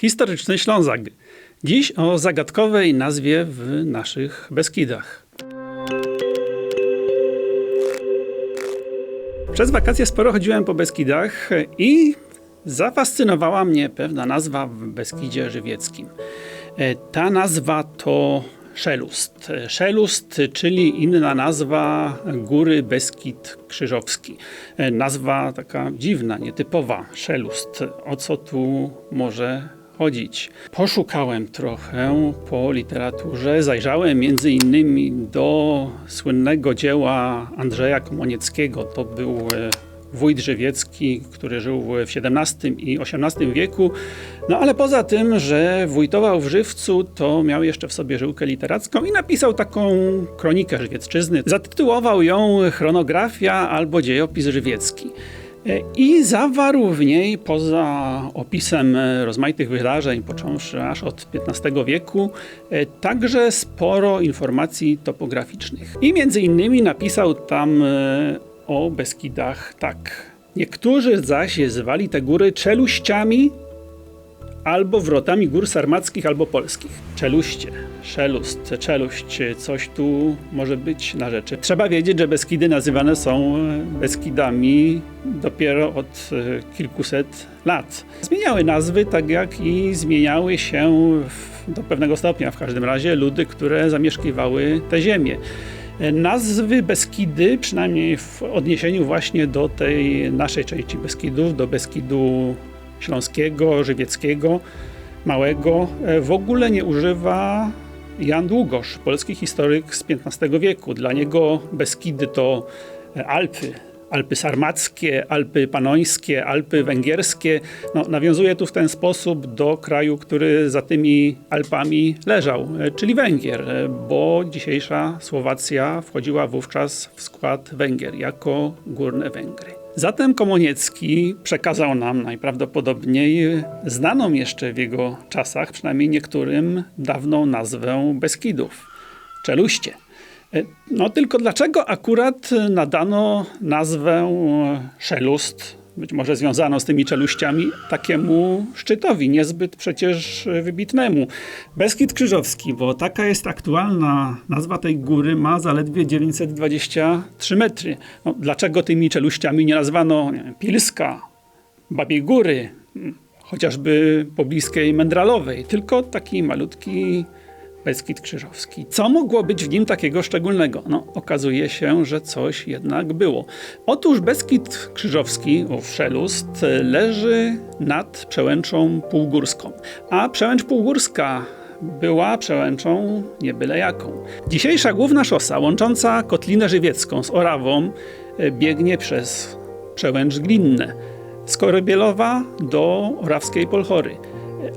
Historyczny Ślązak. Dziś o zagadkowej nazwie w naszych Beskidach. Przez wakacje sporo chodziłem po Beskidach i zafascynowała mnie pewna nazwa w Beskidzie Żywieckim. E, Ta nazwa to Szelust. Szelust, czyli inna nazwa góry Beskid Krzyżowski. E, Nazwa taka dziwna, nietypowa. Szelust. O co tu może chodzić? Poszukałem trochę po literaturze, zajrzałem między innymi do słynnego dzieła Andrzeja Komonieckiego. To był e, wójt żywiecki, który żył w XVII i XVIII wieku. No ale poza tym, że wójtował w Żywcu, to miał jeszcze w sobie żyłkę literacką i napisał taką kronikę żywiecczyzny. Zatytułował ją Chronografia albo Dziejopis Żywiecki. E, I zawarł w niej, poza opisem e, rozmaitych wydarzeń, począwszy aż od XV wieku, e, także sporo informacji topograficznych. I między innymi napisał tam o Beskidach tak. Niektórzy zaś zwali te góry czeluściami albo wrotami gór sarmackich albo polskich. Czeluście, szelust, czeluść, coś tu może być na rzeczy. Trzeba wiedzieć, że Beskidy nazywane są Beskidami dopiero od e, kilkuset lat. Zmieniały nazwy, tak jak i zmieniały się w, do pewnego stopnia w każdym razie ludy, które zamieszkiwały te ziemię. Nazwy Beskidy, przynajmniej w odniesieniu właśnie do tej naszej części Beskidów, do Beskidu Śląskiego, Żywieckiego, Małego, e, w ogóle nie używa Jan Długosz, polski historyk z XV wieku. Dla niego Beskidy to Alpy, Alpy sarmackie, Alpy panońskie, Alpy węgierskie. No, nawiązuje tu w ten sposób do kraju, który za tymi Alpami leżał, czyli Węgier, bo dzisiejsza Słowacja wchodziła wówczas w skład Węgier jako górne Węgry. Zatem Komoniecki przekazał nam najprawdopodobniej znaną jeszcze w jego czasach, przynajmniej niektórym, dawną nazwę Beskidów Czeluście. E, No tylko dlaczego akurat nadano nazwę Szelust, być może związano z tymi czeluściami, takiemu szczytowi, niezbyt przecież wybitnemu. Beskid Krzyżowski, bo taka jest aktualna nazwa tej góry, ma zaledwie 923 metry. No, dlaczego tymi czeluściami nie nazwano nie wiem, Pilska, Babiej Góry, hmm, chociażby pobliskiej Mędralowej, tylko taki malutki Beskid Krzyżowski. Co mogło być w nim takiego szczególnego? No, okazuje się, że coś jednak było. Otóż Beskid Krzyżowski, ów szelust, leży nad przełęczą półgórską. A przełęcz półgórska była przełęczą nie byle jaką. Dzisiejsza główna szosa łącząca Kotlinę Żywiecką z Orawą e, biegnie przez przełęcz Glinne. Z do Orawskiej Polchory.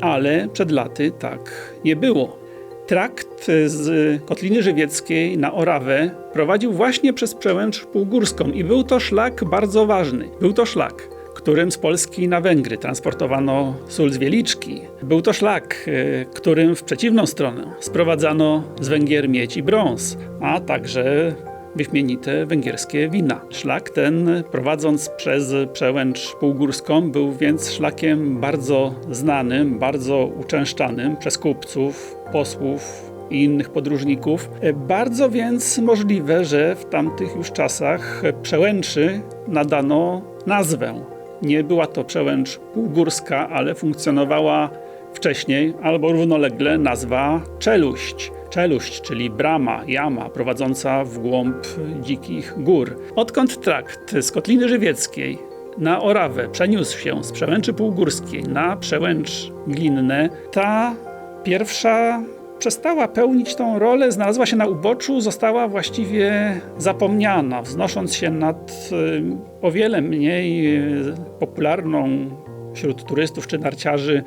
Ale przed laty tak nie było. Trakt z Kotliny Żywieckiej na Orawę prowadził właśnie przez przełęcz półgórską i był to szlak bardzo ważny. Był to szlak, którym z Polski na Węgry transportowano sól z Wieliczki. Był to szlak, y, którym w przeciwną stronę sprowadzano z Węgier miedź i brąz, a także wyśmienite węgierskie wina. Szlak ten, prowadząc przez przełęcz półgórską, był więc szlakiem bardzo znanym, bardzo uczęszczanym przez kupców, posłów i innych podróżników. Bardzo więc możliwe, że w tamtych już czasach przełęczy nadano nazwę. Nie była to przełęcz półgórska, ale funkcjonowała wcześniej albo równolegle nazwa Czeluść. Czeluść, czyli brama, jama prowadząca w głąb dzikich gór. Odkąd trakt z Kotliny Żywieckiej na Orawę przeniósł się z przełęczy półgórskiej na przełęcz glinne, ta pierwsza przestała pełnić tą rolę, znalazła się na uboczu, została właściwie zapomniana, wznosząc się nad y, o wiele mniej y, popularną wśród turystów czy narciarzy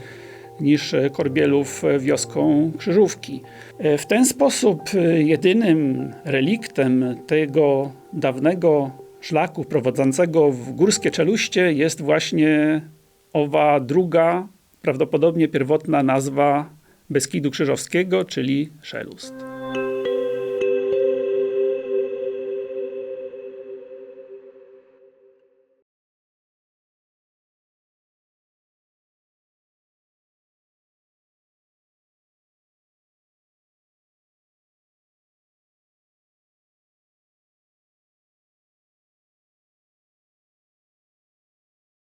niż Korbielów wioską Krzyżówki. E, W ten sposób e, jedynym reliktem tego dawnego szlaku prowadzącego w górskie czeluście jest właśnie owa druga, prawdopodobnie pierwotna nazwa Beskidu Krzyżowskiego, czyli Szelust.